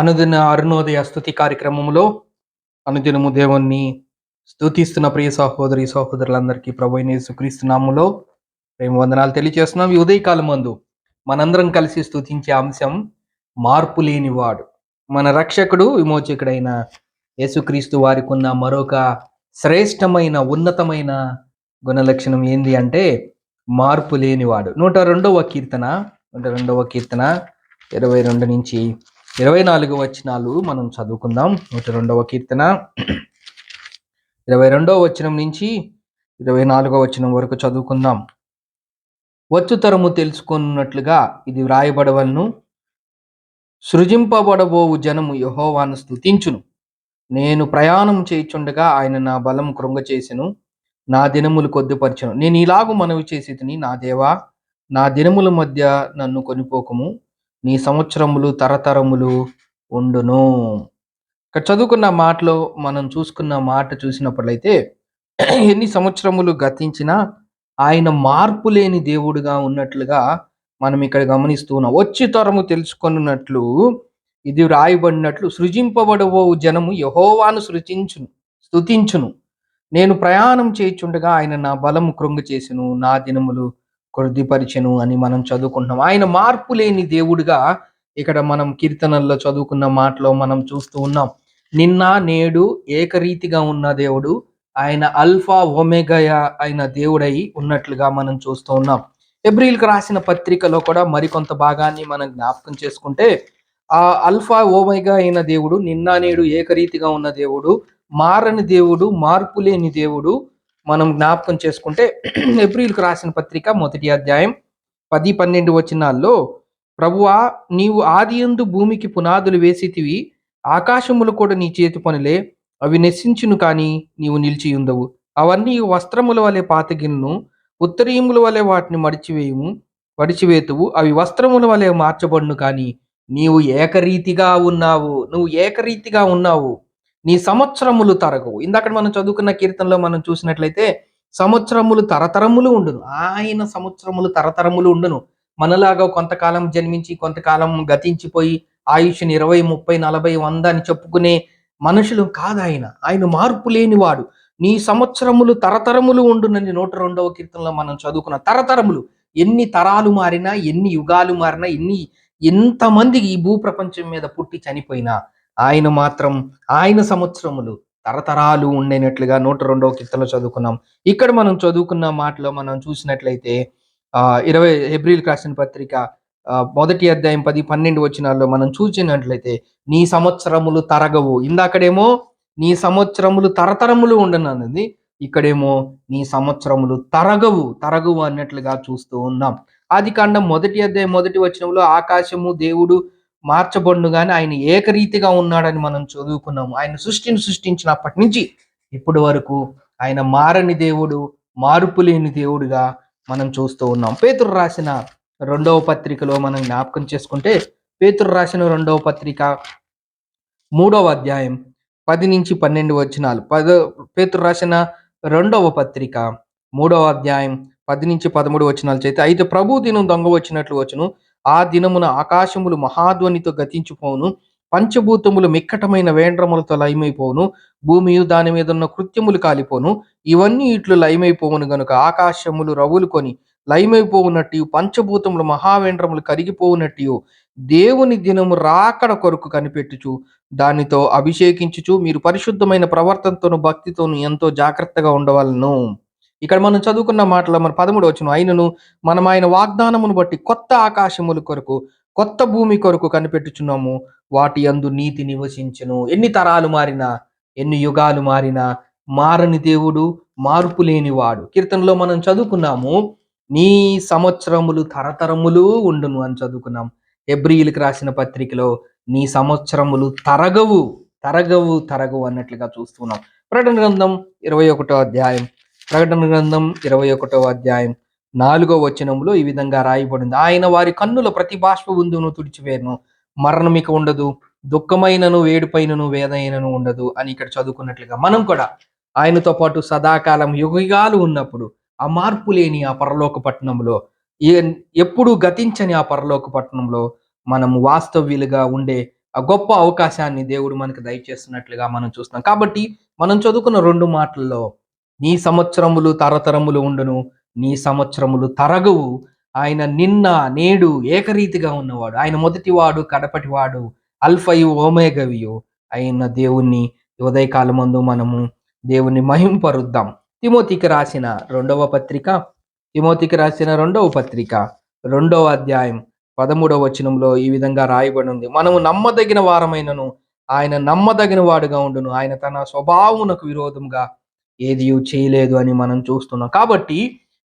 అనుదిన అరుణోదయ స్థుతి కార్యక్రమంలో అనుదినము దేవుణ్ణి స్థుతిస్తున్న ప్రియ సహోదరి సహోదరులందరికీ ప్రభు అయిన యేసుక్రీస్తు ప్రేమ వందనాలు తెలియజేస్తున్నాం. ఈ ఉదయకాలం మందు మనందరం కలిసి స్థుతించే అంశం మార్పు లేనివాడు. మన రక్షకుడు విమోచకుడైన యేసుక్రీస్తు వారికి ఉన్న మరొక శ్రేష్టమైన ఉన్నతమైన గుణలక్షణం ఏంది అంటే మార్పు లేనివాడు. నూట రెండవ కీర్తన నూట రెండవ కీర్తన ఇరవై రెండు నుంచి ఇరవై నాలుగు వచనాలు మనం చదువుకుందాం. నూట రెండవ కీర్తన. ఇరవై రెండవ వచనం నుంచి ఇరవై నాలుగవ వచనం వరకు చదువుకుందాం. వచ్చు తరము తెలుసుకున్నట్లుగా ఇది వ్రాయబడవలను. సృజింపబడబోవు జనము యహోవాను స్థుతించును నేను ప్రయాణం చేయుచుండగా ఆయన నా బలం కృంగచేసెను. నా దినములు కొద్దిపరచును. నేను ఇలాగూ మనవి చేసి తిని నా దేవా. నా దినముల మధ్య నన్ను కొనిపోకము. నీ సంవత్సరములు తరతరములు ఉండును. ఇక్కడ చదువుకున్న మాటలో మనం చూసుకున్న మాట చూసినప్పుడైతే ఎన్ని సంవత్సరములు గతించినా ఆయన మార్పు లేని దేవుడుగా ఉన్నట్లుగా మనం ఇక్కడ గమనిస్తూ ఉన్నాం. వచ్చి తరము తెలుసుకున్నట్లు ఇది రాయబడినట్లు సృజింపబడబో జనము యహోవాను సృజించును స్థుతించును నేను ప్రయాణం చేయుచుండగా ఆయన నా బలము కృంగు చేసిను నా దినములు కొద్దిపరిచెను అని మనం చదువుకుంటున్నాం. ఆయన మార్పు లేని దేవుడుగా ఇక్కడ మనం కీర్తనల్లో చదువుకున్న మాటలో మనం చూస్తూ ఉన్నాం. నిన్న నేడు ఏకరీతిగా ఉన్న దేవుడు ఆయన అల్ఫా ఒమేగయ అయిన దేవుడై ఉన్నట్లుగా మనం చూస్తూ ఉన్నాం. ఎబ్రిల్కి రాసిన పత్రికలో కూడా మరికొంత భాగాన్ని మనం జ్ఞాపకం చేసుకుంటే ఆ అల్ఫా ఓమైగా అయిన దేవుడు నిన్న నేడు ఏకరీతిగా ఉన్న దేవుడు మారని దేవుడు మార్పు లేని దేవుడు మనం జ్ఞాపకం చేసుకుంటే ఏప్రిల్కి రాసిన పత్రిక మొదటి అధ్యాయం పది పన్నెండు వచనాల్లో ప్రభువా నీవు ఆది ఎందు భూమికి పునాదులు వేసితివి ఆకాశములు కూడా నీ చేతి పనులే అవి నశించును కానీ నీవు నిలిచి ఉందవు. అవన్నీ వస్త్రముల వలె పాతగిన్ను ఉత్తరీయముల వలె వాటిని మడిచివేయము మడిచివేతువు అవి వస్త్రముల వలె మార్చబడును కానీ నీవు ఏకరీతిగా ఉన్నావు నువ్వు ఏకరీతిగా ఉన్నావు. నీ సంవత్సరములు తరగవు. ఇందాక మనం చదువుకున్న కీర్తనలో మనం చూసినట్లయితే సంవత్సరములు తరతరములు ఉండును. ఆయన సంవత్సరములు తరతరములు ఉండును. మనలాగా కొంతకాలం జన్మించి కొంతకాలం గతించిపోయి ఆయుష్ని ఇరవై ముప్పై నలభై వంద అని చెప్పుకునే మనుషులు కాదు ఆయన. ఆయన మార్పు లేనివాడు. నీ సంవత్సరములు తరతరములు ఉండునని నూట రెండవ కీర్తనలో మనం చదువుకున్న తరతరములు. ఎన్ని తరాలు మారినా ఎన్ని యుగాలు మారినా ఎన్ని ఎంతమంది ఈ భూప్రపంచం మీద పుట్టి చనిపోయినా ఆయన మాత్రం ఆయన సంవత్సరములు తరతరాలు ఉండేనట్లుగా నూట రెండవ కీర్తనలో చదువుకున్నాం. ఇక్కడ మనం చదువుకున్న మాటలో మనం చూసినట్లయితే ఇరవై ఏప్రిల్ రాసిన పత్రిక మొదటి అధ్యాయం పది పన్నెండు వచ్చినాల్లో మనం చూసినట్లయితే నీ సంవత్సరములు తరగవు. ఇందాకడేమో నీ సంవత్సరములు తరతరములు ఉండనన్నది ఇక్కడేమో నీ సంవత్సరములు తరగవు తరగవు అన్నట్లుగా చూస్తూ ఉన్నాం. ఆది కాండం మొదటి అధ్యాయం మొదటి వచనంలో ఆకాశము దేవుడు మార్చబడును కానీ ఆయన ఏకరీతిగా ఉన్నాడని మనం చదువుకున్నాము. ఆయన సృష్టిని సృష్టించినప్పటి నుంచి ఇప్పటి వరకు ఆయన మారని దేవుడు మార్పు లేని దేవుడుగా మనం చూస్తూ ఉన్నాం. పేతురు రాసిన రెండవ పత్రికలో మనం జ్ఞాపకం చేసుకుంటే పేతురు రాసిన రెండవ పత్రిక మూడవ అధ్యాయం పది నుంచి పన్నెండు వచనాలు. పద పేతురు రాసిన రెండవ పత్రిక మూడవ అధ్యాయం పది నుంచి పదమూడు వచనాలు చేస్తే అయితే ప్రభు దినం దొంగ వచ్చినట్లు వచ్చును ఆ దినమున ఆకాశములు మహాధ్వనితో గతించిపోవును పంచభూతములు మిక్కటమైన వేండ్రములతో లయమైపోను భూమియు దాని మీద ఉన్న కృత్యములు కాలిపోను. ఇవన్నీ ఇట్లు లయమైపోవును గనుక ఆకాశములు రవులుకొని లయమైపోవునట్టు పంచభూతములు మహావేండ్రములు కరిగిపోవునట్టు దేవుని దినము రాకడ కొరకు కనిపెట్టుచు దానితో అభిషేకించుచు మీరు పరిశుద్ధమైన ప్రవర్తనతోను భక్తితోను ఎంతో జాగ్రత్తగా ఉండవలను. ఇక్కడ మనం చదువుకున్న మాటలో మన పదమూడు వచ్చిన ఆయనను మనం ఆయన వాగ్దానమును బట్టి కొత్త ఆకాశముల కొరకు కొత్త భూమి కొరకు కనిపెట్టుచున్నాము. వాటి అందు నీతి నివసించును. ఎన్ని తరాలు మారినా ఎన్ని యుగాలు మారినా మారని దేవుడు మార్పు లేనివాడు. కీర్తనలో మనం చదువుకున్నాము నీ సంవత్సరములు తరతరములు ఉండును అని చదువుకున్నాం. ఎబ్రియులకు రాసిన పత్రికలో నీ సంవత్సరములు తరగవు తరగవు తరగవు అన్నట్లుగా చూస్తున్నాం. ప్రకటన గ్రంథం ఇరవై ఒకటో అధ్యాయం. ప్రకటన గ్రంథం ఇరవై ఒకటో అధ్యాయం నాలుగో వచనంలో ఈ విధంగా రాయబడింది. ఆయన వారి కన్నుల ప్రతి బాష్ప తుడిచివేరును. మరణం ఇక ఉండదు దుఃఖమైనను వేడిపైనను వేదైనను ఉండదు అని ఇక్కడ చదువుకున్నట్లుగా మనం కూడా ఆయనతో పాటు సదాకాలం యుగయుగాలు ఉన్నప్పుడు ఆ మార్పు లేని ఆ పరలోక పట్టణంలో ఏ- ఎప్పుడు గతించని ఆ పరలోక పట్టణంలో మనం వాస్తవ్యులుగా ఉండే ఆ గొప్ప అవకాశాన్ని దేవుడు మనకు దయచేస్తున్నట్లుగా మనం చూస్తున్నాం. కాబట్టి మనం చదువుకున్న రెండు మాటల్లో నీ సంవత్సరములు తరతరములు ఉండును నీ సంవత్సరములు తరగవు. ఆయన నిన్న నేడు ఏకరీతిగా ఉన్నవాడు. ఆయన మొదటివాడు కడపటివాడు అల్ఫయు ఓమేగవియు అయిన దేవుణ్ణి ఉదయకాలమందు మనము దేవుని మహింపరుద్దాం. తిమోతికి రాసిన రెండవ పత్రిక తిమోతికి రాసిన రెండవ పత్రిక రెండవ అధ్యాయం పదమూడవ వచనంలో ఈ విధంగా రాయబడి ఉంది మనము నమ్మదగిన వారమైనను ఆయన నమ్మదగిన వాడుగా ఉండును. ఆయన తన స్వభావమునకు విరోధంగా ఏది చేయలేదు అని మనం చూస్తున్నాం. కాబట్టి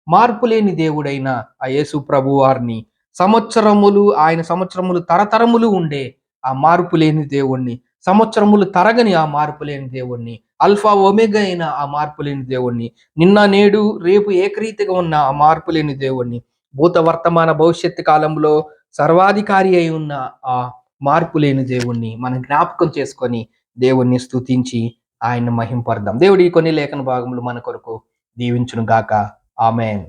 మార్పు లేని దేవుడైన ఆ యేసు ప్రభు వారిని సంవత్సరములు ఆయన సంవత్సరములు తరతరములు ఉండే ఆ మార్పు లేని దేవుణ్ణి సంవత్సరములు తరగని ఆ మార్పు లేని దేవుణ్ణి అల్ఫా ఒమేగా అయిన ఆ మార్పు లేని దేవుణ్ణి నిన్న నేడు రేపు ఏకరీతిగా ఉన్న ఆ మార్పు లేని దేవుణ్ణి భూత వర్తమాన భవిష్యత్తు కాలంలో సర్వాధికారి అయి ఉన్న ఆ మార్పు లేని దేవుణ్ణి మనం జ్ఞాపకం చేసుకొని దేవుణ్ణి స్తుతించి ఆయన మహింపర్దాం. దేవుడి కొన్ని లేఖన భాగములు మన కొరకు దీవించును గాక ఆమెన్.